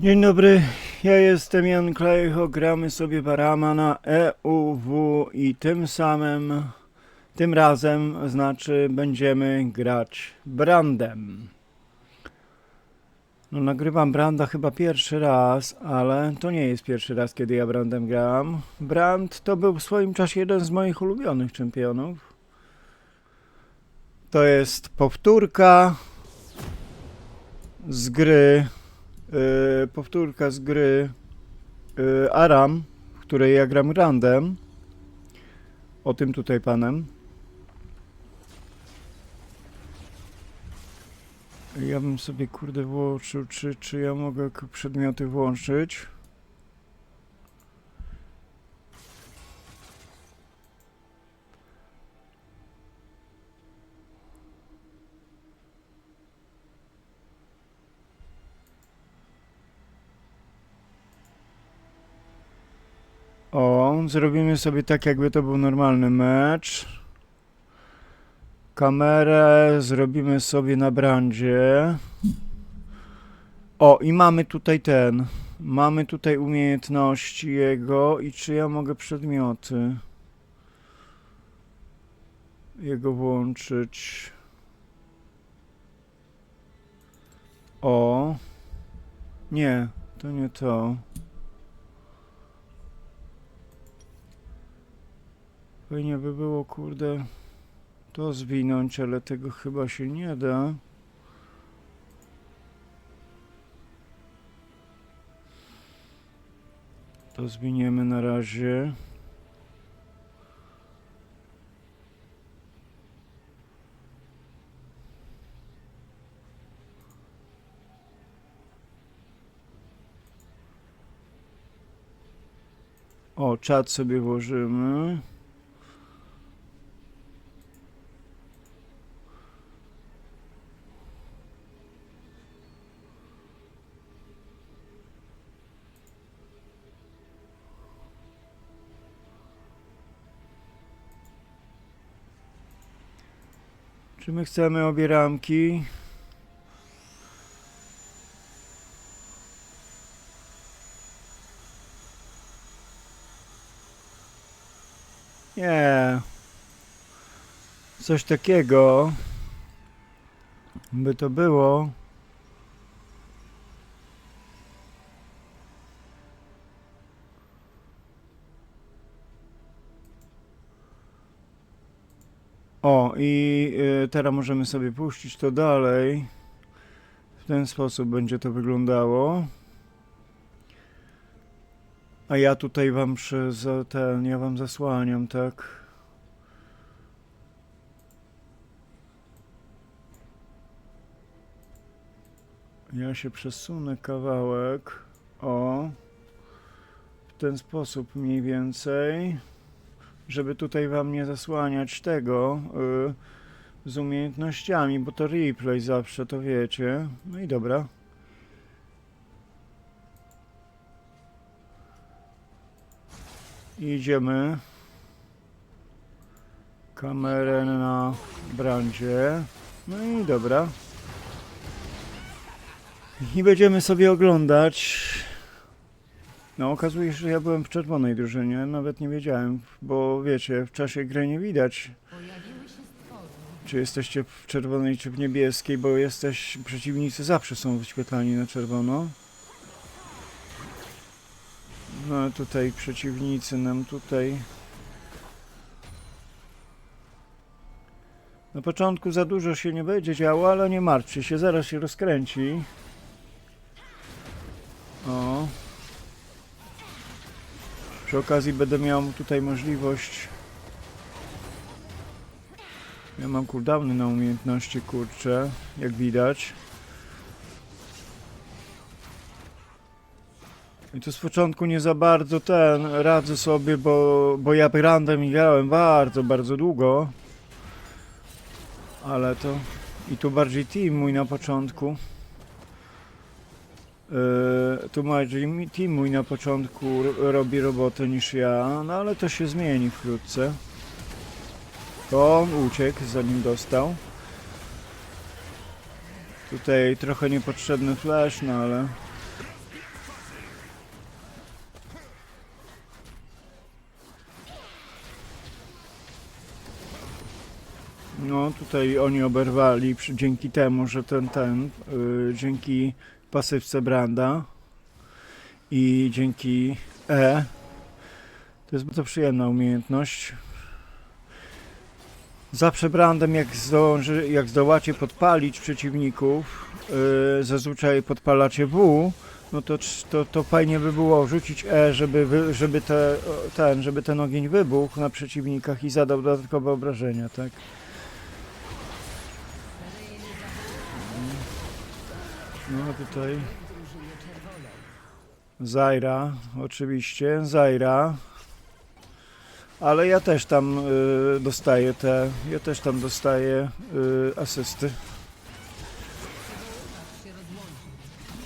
Dzień dobry, ja jestem Jan Klejcho, gramy sobie Barama na EUW i tym samym, tym razem, znaczy będziemy grać Brandem. No nagrywam Branda chyba pierwszy raz, ale to nie jest pierwszy raz, kiedy ja Brandem grałam. Brand to był w swoim czasie jeden z moich ulubionych czempionów. To jest powtórka z gry Yy, powtórka z gry yy, Aram, w której ja gram Randem. O tym tutaj panem. Ja bym sobie kurde włączył, czy, czy ja mogę przedmioty włączyć. Zrobimy sobie tak, jakby to był normalny mecz. Kamerę zrobimy sobie na brandzie. O, i mamy tutaj ten. Mamy tutaj umiejętności jego i czy ja mogę przedmioty jego włączyć. O. Nie, to nie to. Fajnie by było, kurde, to zwinąć, ale tego chyba się nie da. To zwiniemy na razie. O, czat sobie włożymy. Czy my chcemy obie ramki? Nie. Coś takiego by to było. O, i y, teraz możemy sobie puścić to dalej. W ten sposób będzie to wyglądało. A ja tutaj wam przy, za ten, ja wam zasłaniam, tak? Ja się przesunę kawałek. O. W ten sposób mniej więcej żeby tutaj wam nie zasłaniać tego y, z umiejętnościami, bo to replay zawsze, to wiecie. No i dobra. Idziemy. Kamerę na brandzie. No i dobra. I będziemy sobie oglądać no, okazuje się, że ja byłem w czerwonej drużynie, nawet nie wiedziałem, bo wiecie, w czasie gry nie widać, czy jesteście w czerwonej, czy w niebieskiej, bo jesteś, przeciwnicy zawsze są wyświetlani na czerwono. No, tutaj przeciwnicy nam tutaj... Na początku za dużo się nie będzie działo, ale nie martwcie się, zaraz się rozkręci. O. Przy okazji będę miał tutaj możliwość. Ja mam cooldowny na umiejętności, kurcze, jak widać. I to z początku nie za bardzo ten radzę sobie, bo, bo ja randem grałem bardzo, bardzo długo. Ale to i tu bardziej team mój na początku. E, tłumaczy Timu mój na początku robi robotę niż ja, no ale to się zmieni wkrótce. To on uciekł, zanim dostał. Tutaj trochę niepotrzebny flash, no ale... No tutaj oni oberwali dzięki temu, że ten, ten, yy, dzięki pasywce Branda i dzięki E. To jest bardzo przyjemna umiejętność. Zawsze Brandem, jak, zdąży, jak zdołacie podpalić przeciwników, y, zazwyczaj podpalacie W, no to, to, to fajnie by było rzucić E, żeby, żeby, te, ten, żeby ten ogień wybuchł na przeciwnikach i zadał dodatkowe obrażenia, tak? No tutaj Zaira, oczywiście, Zaira. Ale ja też tam y, dostaję te, ja też tam dostaję y, asysty.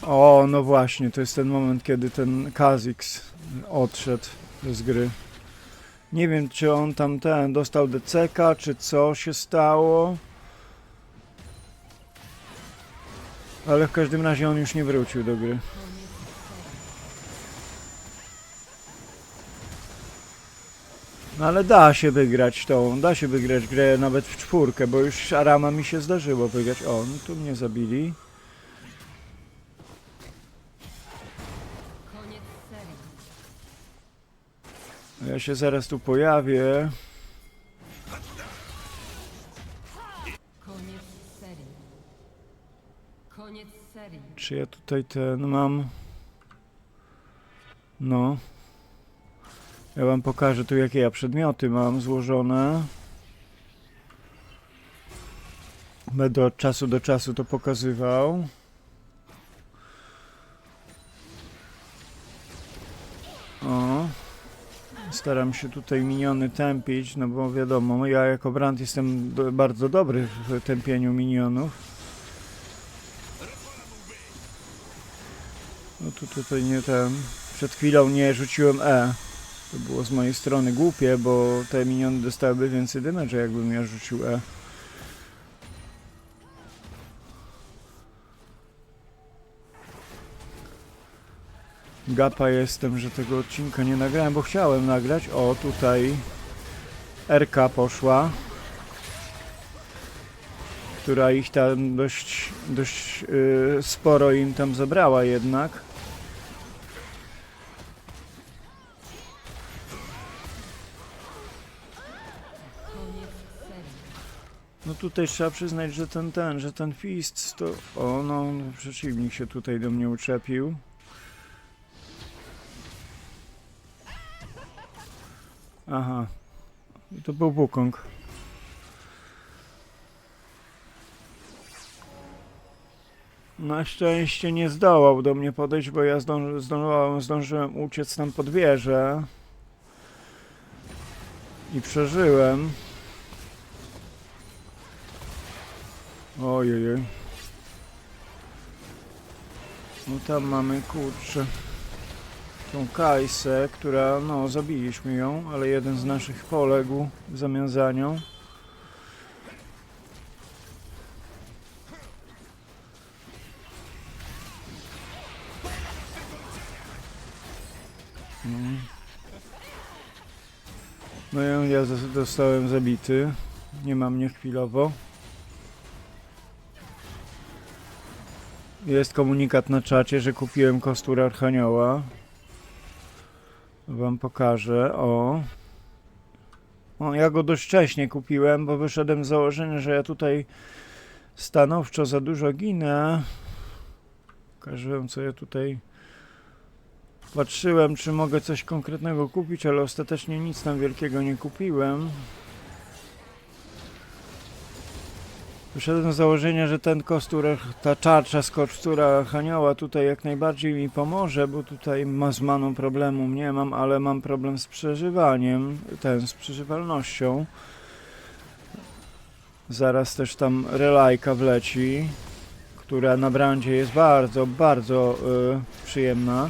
O, no właśnie, to jest ten moment, kiedy ten Kazix odszedł z gry. Nie wiem, czy on tam ten dostał DCK, czy co się stało. Ale w każdym razie on już nie wrócił do gry. No ale da się wygrać tą, da się wygrać grę nawet w czwórkę, bo już Arama mi się zdarzyło wygrać. O, no tu mnie zabili. Ja się zaraz tu pojawię. Czy ja tutaj ten mam? No. Ja wam pokażę tu jakie ja przedmioty mam złożone. Będę od czasu do czasu to pokazywał. O. Staram się tutaj miniony tępić, no bo wiadomo, ja jako brand jestem do, bardzo dobry w tępieniu minionów. No tu tutaj nie ten. Przed chwilą nie rzuciłem E. To było z mojej strony głupie, bo te miniony dostałyby więcej damage, jakbym ja rzucił E. Gapa jestem, że tego odcinka nie nagrałem, bo chciałem nagrać. O, tutaj RK poszła. Która ich tam dość, dość yy, sporo im tam zabrała jednak. Tutaj trzeba przyznać, że ten, ten, że ten fist to... O, no, przeciwnik się tutaj do mnie uczepił. Aha. To był Wukong. Na szczęście nie zdołał do mnie podejść, bo ja zdąży, zdążyłem, zdążyłem uciec tam pod wieżę. I przeżyłem. Ojej. No tam mamy kurczę. Tą Kajsę, która no zabiliśmy ją, ale jeden z naszych poległ w zamian za nią. No. No ja, ja zostałem zabity. Nie ma mnie chwilowo. Jest komunikat na czacie, że kupiłem kostur Archanioła. Wam pokażę. O. o. Ja go dość wcześnie kupiłem, bo wyszedłem z założenia, że ja tutaj stanowczo za dużo ginę. Pokażę wam, co ja tutaj patrzyłem, czy mogę coś konkretnego kupić, ale ostatecznie nic tam wielkiego nie kupiłem. Wyszedłem z założenia, że ten kostur, ta czarcza z kostura Archanioła tutaj jak najbardziej mi pomoże, bo tutaj ma z maną problemu nie mam, ale mam problem z przeżywaniem, ten, z przeżywalnością. Zaraz też tam relajka wleci, która na brandzie jest bardzo, bardzo y, przyjemna.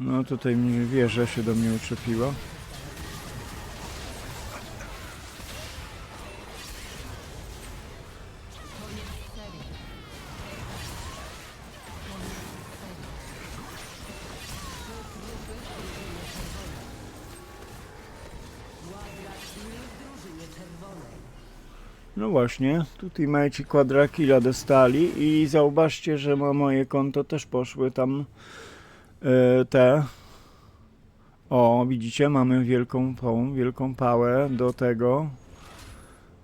No tutaj mi wieża się do mnie uczepiła. No właśnie, tutaj majci kwadrakila dostali i zauważcie, że moje konto też poszły tam te. O, widzicie, mamy wielką tą, wielką pałę do tego,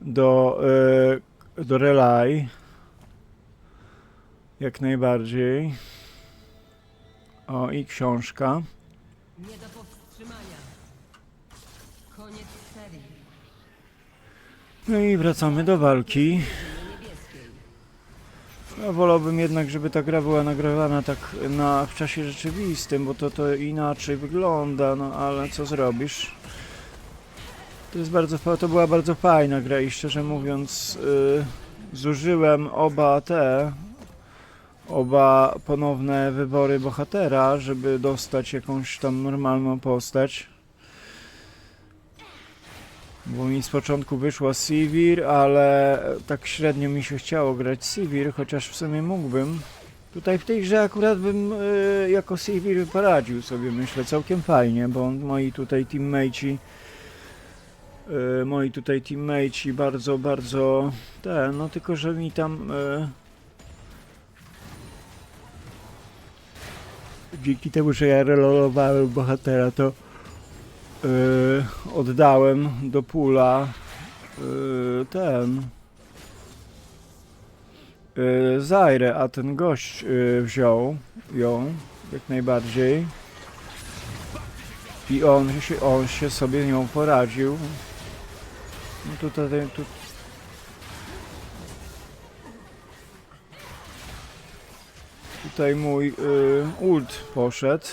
do, e, do relay. Jak najbardziej. O, i książka. Nie do powstrzymania. Koniec serii. No i wracamy do walki. No, wolałbym jednak, żeby ta gra była nagrywana tak na, w czasie rzeczywistym, bo to, to inaczej wygląda, no ale co zrobisz? To jest bardzo, to była bardzo fajna gra i szczerze mówiąc y, zużyłem oba te, oba ponowne wybory bohatera, żeby dostać jakąś tam normalną postać. Bo mi z początku wyszła Sivir, ale tak średnio mi się chciało grać Sivir, chociaż w sumie mógłbym. Tutaj w tej grze akurat bym y, jako Sivir poradził sobie, myślę, całkiem fajnie, bo moi tutaj teammateci y, moi tutaj teammateci bardzo, bardzo ten, no tylko, że mi tam y, dzięki temu, że ja relolowałem bohatera, to Yy, oddałem do pula yy, ten yy, Zaire, a ten gość yy, wziął ją jak najbardziej i on się, on się sobie nią poradził. No tutaj, tu, tutaj mój yy, ult poszedł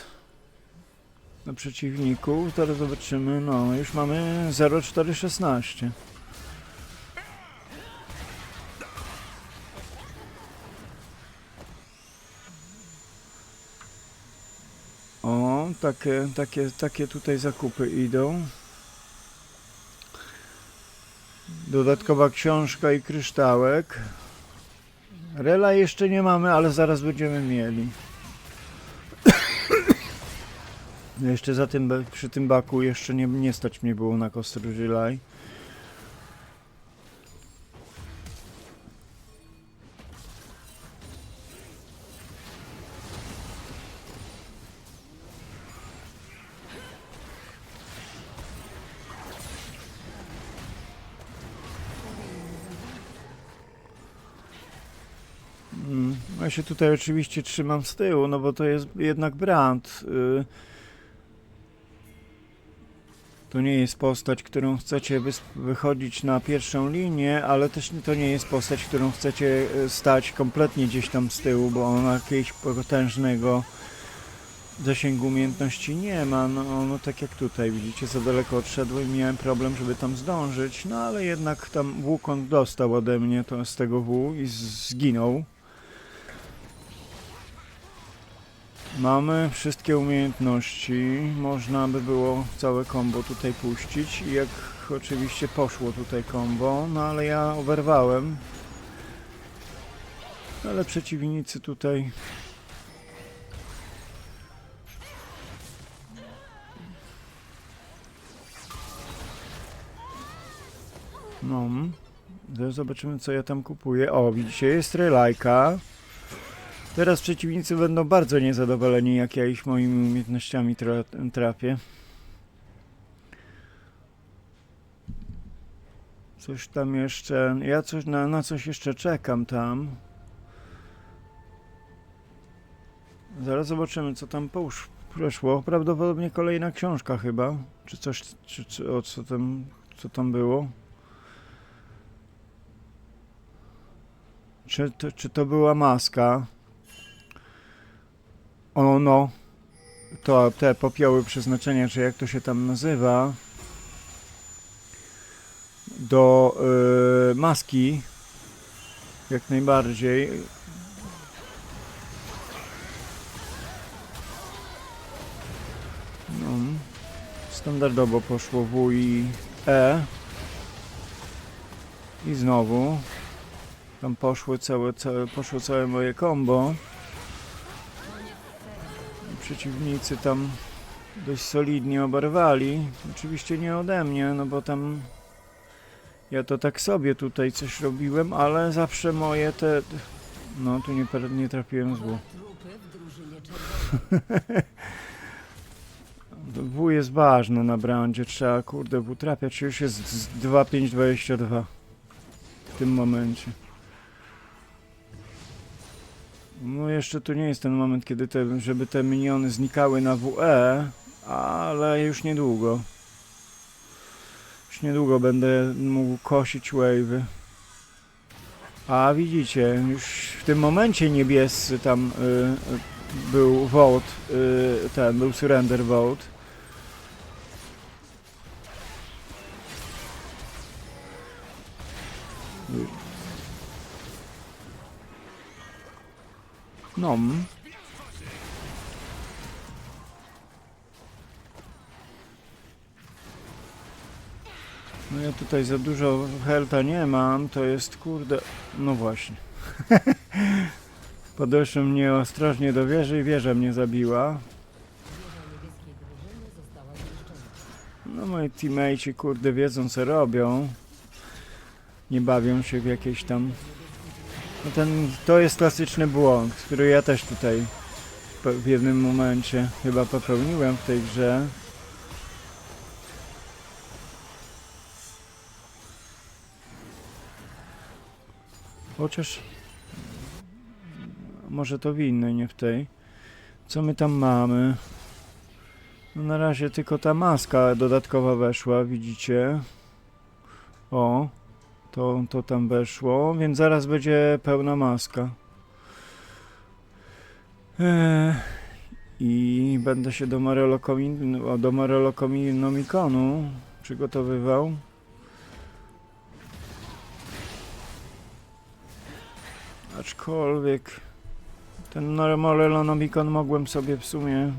na przeciwniku. Teraz zobaczymy. No, już mamy 0,416. O, takie, takie, takie tutaj zakupy idą. Dodatkowa książka i kryształek. Rela jeszcze nie mamy, ale zaraz będziemy mieli. Jeszcze za tym, przy tym baku jeszcze nie, nie stać mnie było na Kostrudżylaj. Mm, Ja się tutaj oczywiście trzymam z tyłu, no bo to jest jednak brand. Y to nie jest postać, którą chcecie wychodzić na pierwszą linię, ale też to nie jest postać, którą chcecie e, stać kompletnie gdzieś tam z tyłu, bo ona jakiegoś potężnego zasięgu umiejętności nie ma. No, no tak jak tutaj, widzicie, za daleko odszedłem i miałem problem, żeby tam zdążyć, no ale jednak tam Wukong dostał ode mnie to, z tego W i zginął. Mamy wszystkie umiejętności, można by było całe combo tutaj puścić i jak oczywiście poszło tutaj combo, no ale ja oberwałem. Ale przeciwnicy tutaj No, zobaczymy co ja tam kupuję. O, widzicie, jest relajka. Teraz przeciwnicy będą bardzo niezadowoleni, jak ja ich moimi umiejętnościami tra trafię. Coś tam jeszcze. Ja coś na, na coś jeszcze czekam tam. Zaraz zobaczymy, co tam przeszło. Prawdopodobnie kolejna książka chyba. Czy coś, czy, czy o co tam, co tam było. Czy to, czy to była maska? O no, to te popioły przeznaczenia, czy jak to się tam nazywa, do y, maski, jak najbardziej. No, standardowo poszło W i E. I znowu. Tam poszły całe, całe, poszło całe moje combo. Przeciwnicy tam dość solidnie oberwali. Oczywiście nie ode mnie, no bo tam Ja to tak sobie tutaj coś robiłem, ale zawsze moje te... No, tu nie, nie trafiłem zło. W jest ważne na brandzie, trzeba kurde W trafiać, już jest z 2.5.22 w tym momencie. No jeszcze to nie jest ten moment, kiedy te, żeby te miniony znikały na WE, ale już niedługo. Już niedługo będę mógł kosić wave'y. A widzicie, już w tym momencie niebiescy tam y, y, był vote, y, ten, był surrender vote. No. No ja tutaj za dużo helta nie mam, to jest kurde... No właśnie. Podeszłem nieostrożnie do wieży i wieża mnie zabiła. No moi teammateci kurde wiedzą co robią. Nie bawią się w jakieś tam... No ten, to jest klasyczny błąd, który ja też tutaj w jednym momencie chyba popełniłem w tej grze. Chociaż może to w innej, nie w tej. Co my tam mamy? No na razie tylko ta maska dodatkowa weszła, widzicie? O, to, to tam weszło, więc zaraz będzie pełna maska. Eee, I będę się do Marolokomin, o, do Marolokominomikonu przygotowywał. Aczkolwiek ten Marolonomikon mogłem sobie w sumie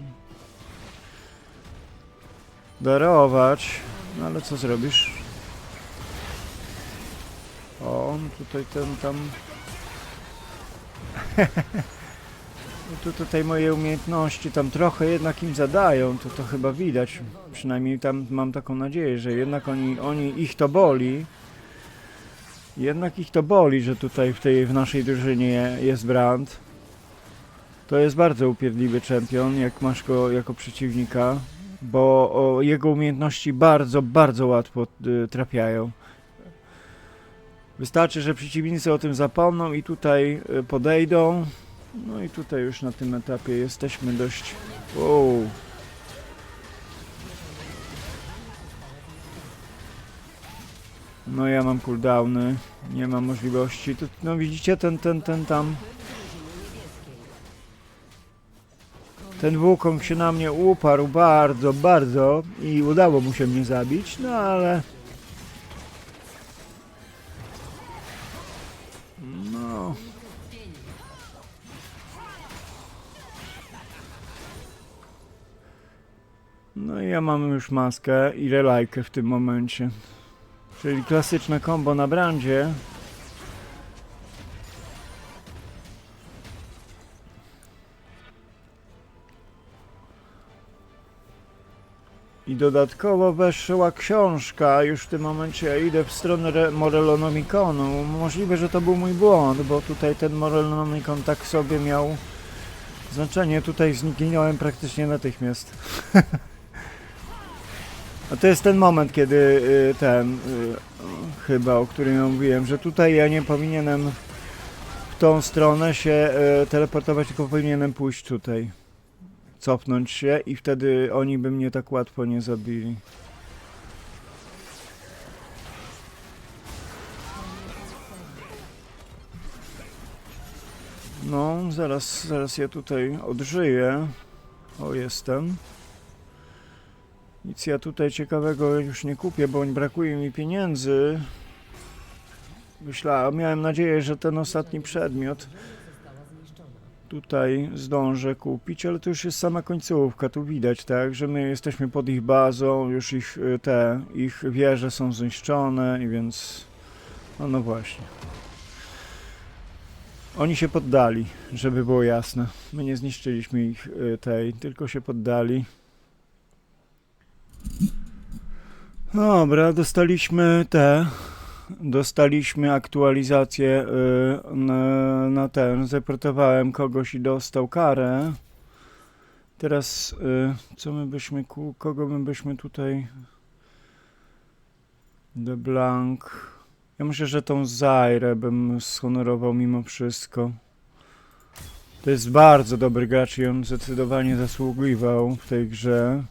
darować, no ale co zrobisz? Tutaj ten tam... no to tutaj moje umiejętności tam trochę jednak im zadają, to to chyba widać. Przynajmniej tam mam taką nadzieję, że jednak oni, oni ich to boli. Jednak ich to boli, że tutaj w tej w naszej drużynie jest Brand. To jest bardzo upierdliwy czempion, jak masz go jako przeciwnika bo jego umiejętności bardzo, bardzo łatwo y, trafiają. Wystarczy, że przeciwnicy o tym zapomną i tutaj y, podejdą. No i tutaj już na tym etapie jesteśmy dość... Wow. No ja mam cooldowny, nie mam możliwości. Tu, no widzicie ten, ten, ten tam... Ten Wukong się na mnie uparł bardzo, bardzo i udało mu się mnie zabić, no ale... No i ja mam już maskę i relajkę w tym momencie. Czyli klasyczne combo na brandzie. I dodatkowo weszła książka, już w tym momencie ja idę w stronę Re- Morelonomikonu. Możliwe, że to był mój błąd, bo tutaj ten Morelonomikon tak sobie miał znaczenie. Tutaj zniknąłem praktycznie natychmiast. A to jest ten moment, kiedy y, ten, y, chyba, o którym ja mówiłem, że tutaj ja nie powinienem w tą stronę się y, teleportować, tylko powinienem pójść tutaj cofnąć się i wtedy oni by mnie tak łatwo nie zabili. No, zaraz, zaraz ja tutaj odżyję. O, jestem. Nic ja tutaj ciekawego już nie kupię, bo brakuje mi pieniędzy. Myślałem, miałem nadzieję, że ten ostatni przedmiot tutaj zdążę kupić, ale to już jest sama końcówka, tu widać, tak, że my jesteśmy pod ich bazą, już ich y, te, ich wieże są zniszczone i więc, no, no właśnie. Oni się poddali, żeby było jasne. My nie zniszczyliśmy ich y, tej, tylko się poddali. Dobra, dostaliśmy te dostaliśmy aktualizację y, na, na ten. Zeportowałem kogoś i dostał karę. Teraz y, co my byśmy, kogo my byśmy tutaj... De Blanc. Ja myślę, że tą Zairę bym zhonorował mimo wszystko. To jest bardzo dobry gracz i on zdecydowanie zasługiwał w tej grze.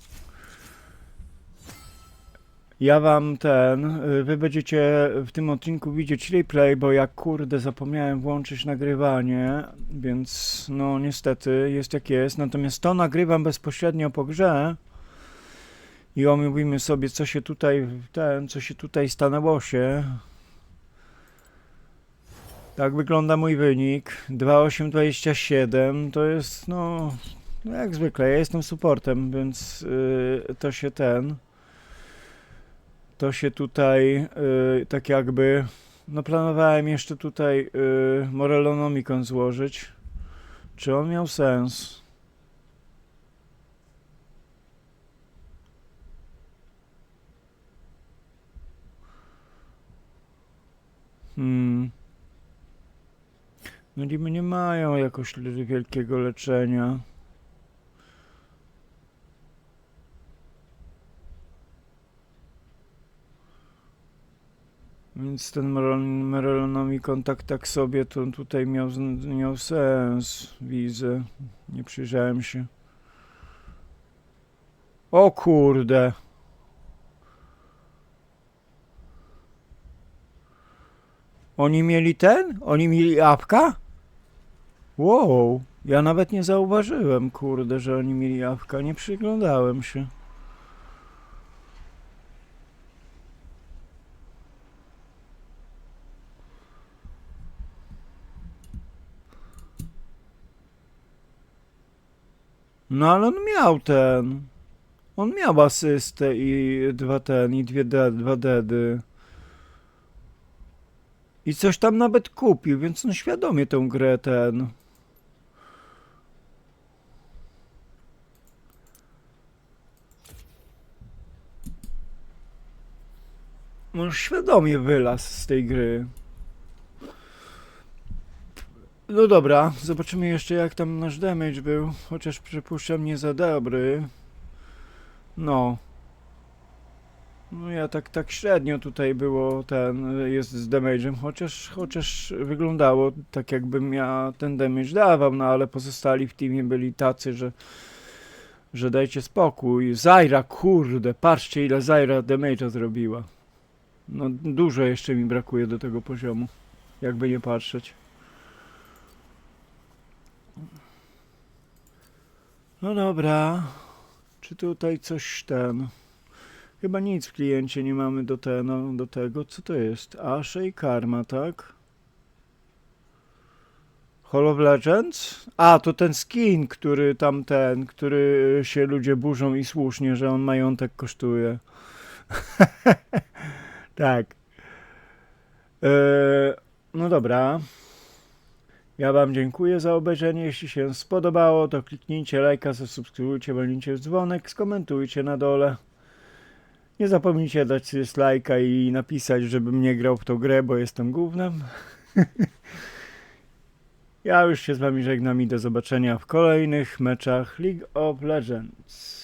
Ja wam ten, y, wy będziecie w tym odcinku widzieć replay, bo jak kurde zapomniałem włączyć nagrywanie, więc no niestety jest jak jest. Natomiast to nagrywam bezpośrednio po grze i omówimy sobie co się tutaj, ten, co się tutaj stanęło się. Tak wygląda mój wynik. 2827 to jest no, jak zwykle, ja jestem supportem, więc y, to się ten to się tutaj y, tak jakby no planowałem jeszcze tutaj y, Morelonomicon złożyć. Czy on miał sens? Hmm. No niby nie mają jakoś wielkiego leczenia. Więc ten Merol- Merelonomicon tak, sobie to tutaj miał, miał sens, widzę. Nie przyjrzałem się. O kurde. Oni mieli ten? Oni mieli apka? Wow, ja nawet nie zauważyłem, kurde, że oni mieli apka. Nie przyglądałem się. No ale on miał ten. On miał asystę i dwa ten, i dwie de, dwa dedy. I coś tam nawet kupił, więc on świadomie tę grę ten. On świadomie wylazł z tej gry. No dobra, zobaczymy jeszcze jak tam nasz damage był, chociaż przypuszczam nie za dobry. No. No ja tak, tak średnio tutaj było ten, jest z damage'em, chociaż, chociaż wyglądało tak jakbym ja ten damage dawał, no ale pozostali w teamie byli tacy, że że dajcie spokój. Zaira, kurde, patrzcie ile Zaira damage'a zrobiła. No dużo jeszcze mi brakuje do tego poziomu, jakby nie patrzeć. No dobra. Czy tutaj coś ten. Chyba nic w kliencie nie mamy do, te, no, do tego. Co to jest? Ashe i Karma, tak? Hall of Legends? A, to ten skin, który tam ten, który się ludzie burzą i słusznie, że on majątek kosztuje. tak. Eee, no dobra. Ja Wam dziękuję za obejrzenie. Jeśli się spodobało, to kliknijcie lajka, zasubskrybujcie, w dzwonek, skomentujcie na dole. Nie zapomnijcie dać lajka i napisać, żebym nie grał w tą grę, bo jestem głównym. ja już się z Wami żegnam i do zobaczenia w kolejnych meczach League of Legends.